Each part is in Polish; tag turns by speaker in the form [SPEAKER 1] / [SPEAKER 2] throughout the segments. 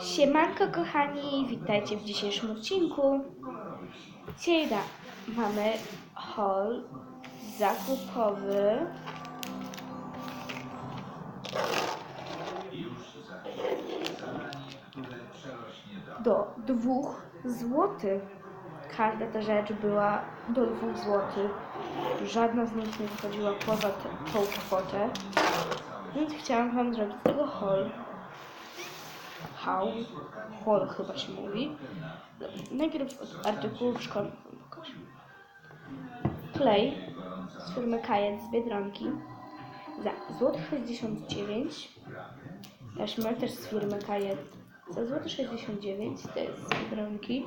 [SPEAKER 1] Siemanko kochani, witajcie w dzisiejszym odcinku. Dzisiaj mamy haul zakupowy. Do dwóch złotych. Każda ta rzecz była do dwóch złotych. Żadna z nich nie wychodziła poza tę- kwotę. Więc chciałam wam zrobić tego haul. Haul. Haul chyba się mówi. Najpierw od artykułów szkolnych wam pokażę. Klej z firmy Kajet z Biedronki za złoty 69 Taśma też z firmy Kajet za złoty 69 to jest z Biedronki.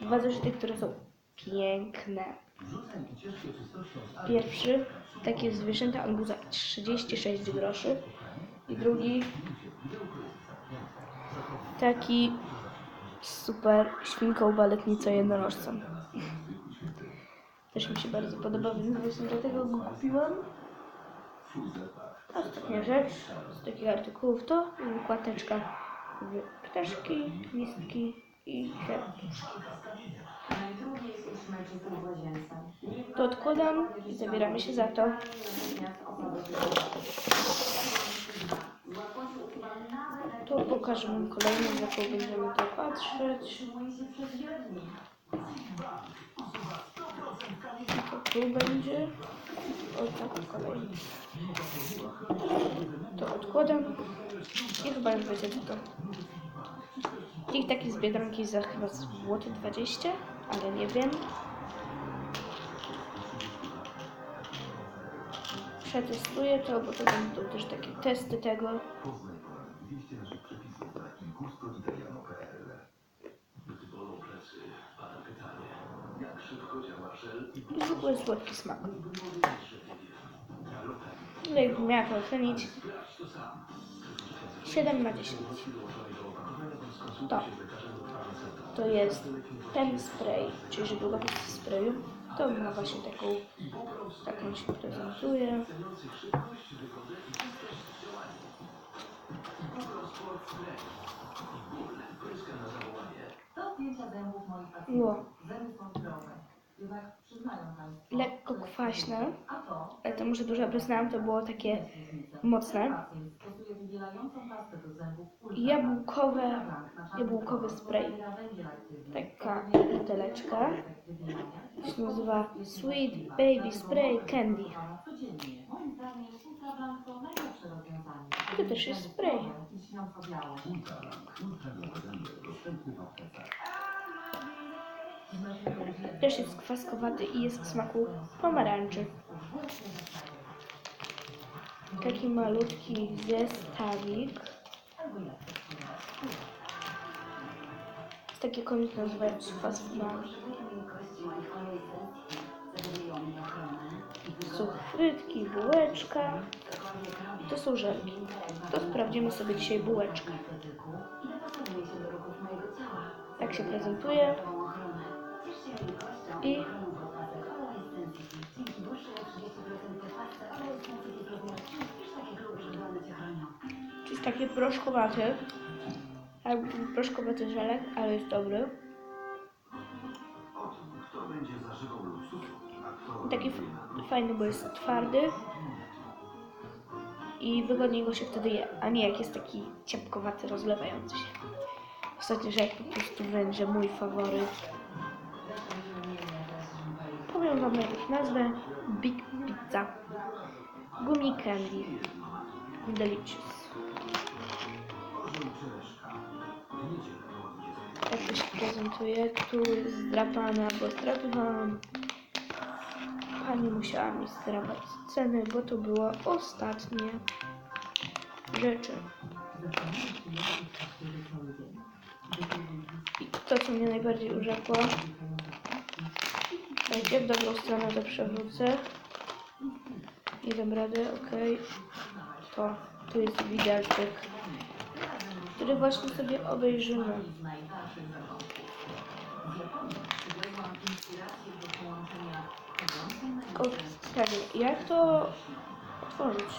[SPEAKER 1] Dwa zeszyty, które są piękne. Pierwszy, takie zwierzęta, on był za 36 groszy. I drugi, taki super świnką baletnicą jednorożcem. Też mi się bardzo podoba, więc właśnie dlatego go kupiłam. Ostatnia rzecz z takich artykułów to wykładeczka w ptaszki, listki i kwiatki. To odkładam i zabieramy się za to. To pokażę wam kolejną, z jaką będziemy to patrzeć. To tu będzie. O tak, kolejny. To odkładam. I chyba już co to. Ich taki z Biedronki za chyba złoty 20, ale nie wiem. Przetestuję to, bo to będą też takie testy tego. W ogóle słodki smak. No i miała to ocenić
[SPEAKER 2] sprawdź to sam.
[SPEAKER 1] 7 na 10.
[SPEAKER 2] Dołączonej do opakowania bądź skonsultuj
[SPEAKER 1] To.
[SPEAKER 2] z.
[SPEAKER 1] To jest pen spray, czyli żeby go w sprayu. To ma właśnie taką, taką się prezentuje.
[SPEAKER 2] Ceniących
[SPEAKER 1] Lekko
[SPEAKER 3] że-
[SPEAKER 1] kwaśne, ale to może dużo przyznałam, to było takie mocne. Jabłkowe, jabłkowy spray. Taka buteleczka. To się nazywa Sweet Baby Spray Candy.
[SPEAKER 3] To
[SPEAKER 1] też jest spray. Też jest kwaskowaty i jest w smaku pomarańczy. Taki malutki zestawik. Takie komik nazywają. Są frytki, bułeczka. To są żelki. To sprawdzimy sobie dzisiaj bułeczkę. Tak się prezentuje. I to jest takie proszkowaty. Jakby proszkowaty żelek, ale jest dobry. Taki fajny, bo jest twardy. I wygodniej go się wtedy je, a nie jak jest taki ciepkowaty, rozlewający się. Ostatni żelek po prostu będzie mój faworyt. Powiem wam najpierw nazwę Big Pizza. Gumi Candy. Delicious. Tak się prezentuje. Tu jest zdrapana, bo zdrapywałam. Pani musiała mi zdrapać ceny, bo to było ostatnie rzeczy. I to, co mnie najbardziej urzekło, Dajcie w dobrą stronę to przewrócę. Nie dam rady, ok. To, tu jest widelczyk, który właśnie sobie obejrzymy. O, tak, jak to otworzyć?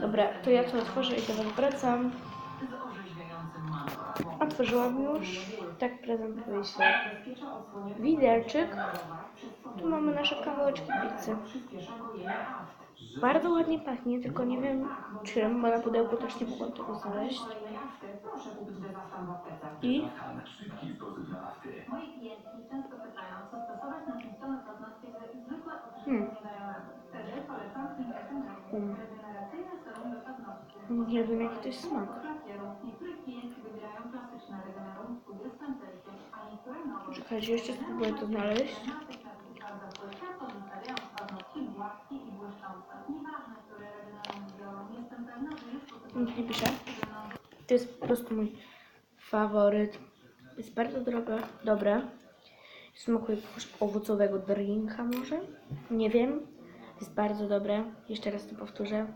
[SPEAKER 1] Dobra, to ja to otworzę i was wracam. Otworzyłam już. Tak prezent wyśle. Widelczyk. Tu mamy nasze kawałeczki pizzy. Bardzo ładnie pachnie, tylko nie wiem czym, bo na pudełku też nie mogłam tego znaleźć. I Hmm. Hmm. Nie wiem jaki to jest smak. Czekajcie, jeszcze spróbuję to znaleźć. Nic nie pisze. To jest po prostu mój faworyt. Jest bardzo drogie, dobre. Smakuje owocowego drinka może? Nie wiem. Jest bardzo dobre. Jeszcze raz to powtórzę.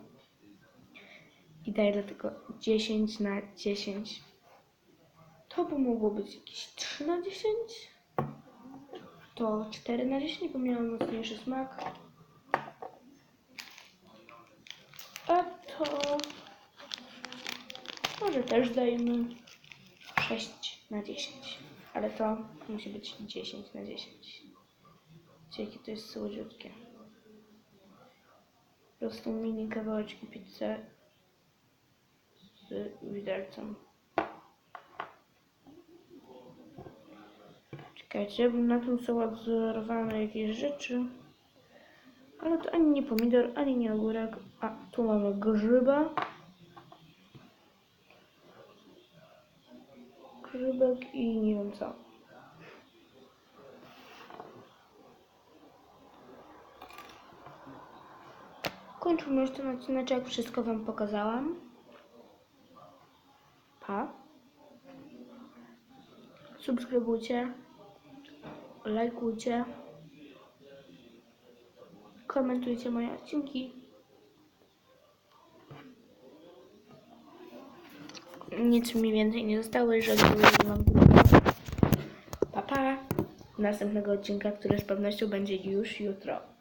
[SPEAKER 1] I daję dlatego 10 na 10. To by mogło być jakieś 3 na 10? To 4 na 10, bo miało mocniejszy smak. A to... Może też dajmy 6 na 10. Ale to musi być 10 na 10. Wiecie, jakie to jest słodziutkie. Po prostu mini kawałeczki pizzy z widelcem. Czekajcie, bo na tym są odzorowane jakieś rzeczy. Ale to ani nie pomidor, ani nie ogórek. A tu mamy grzyba. Grzybek i nie wiem co. Kończymy już ten odcineczek. Wszystko Wam pokazałam. Pa. Subskrybujcie. Lajkujcie. Komentujcie moje odcinki. Nic mi więcej nie zostało, jeżeli Wam Pa, pa. Następnego odcinka, który z pewnością będzie już jutro.